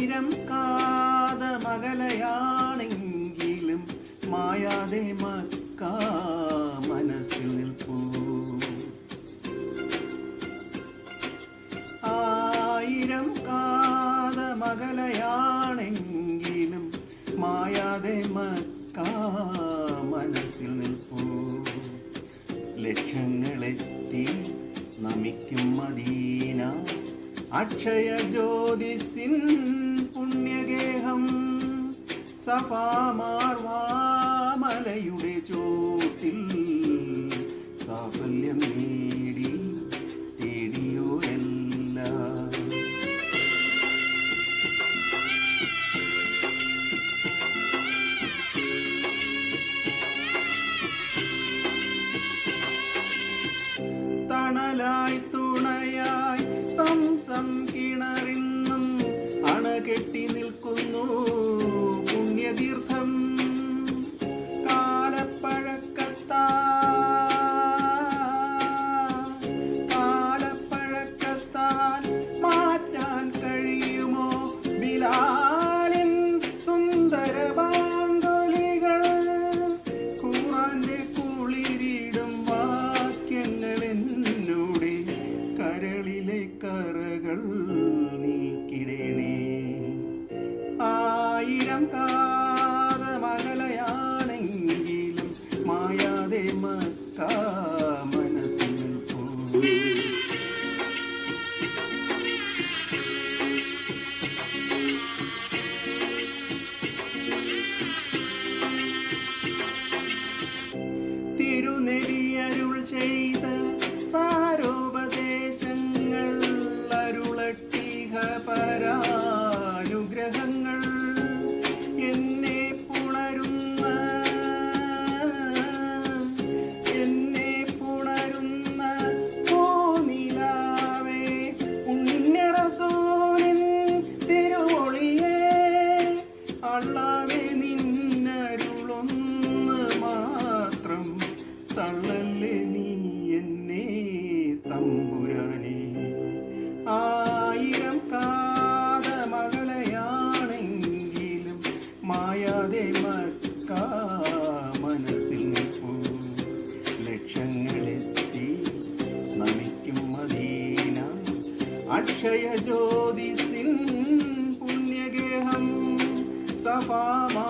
ആയിരം കാതമകലയാണെങ്കിലും മായാതെ മക്ക മനസ്സിൽ നിൽപ്പൂ. ആയിരം കാതമകലയാണെങ്കിലും മായാതെ മക്ക മനസ്സിൽ നിൽപ്പൂ. ലക്ഷങ്ങളെത്തി നമിക്കും മദീന. അക്ഷയ ജ്യോതിസിൻ പുണ്യഗേഹം സഫാമാർവാമലയുടെ ചോട്ടിൽ സാഫല്യം നേടി തേടിയോരെല്ലാം. തണലായി നീക്കിടണേ. ആയിരം കാതമകലയാണെങ്കിലും മായാതെ മക്ക മനസ്സിൽ പോ തിരുനെടിയരുൾ ചെയ്ത പരാനുഗ്രഹങ്ങൾ എന്നെ പുണരുന്ന എന്നെ പുണരുന്ന കോനിലാവേ ഉണ്ണിറസോലിൻ തിരുവൊളിയേ അള്ളാവേ നിന്നരുളൊന്ന് മാത്രം തള്ളല്ലേ അക്ഷയജ്യോതിസിൻ പുണ്യഗേഹം സഭാമാ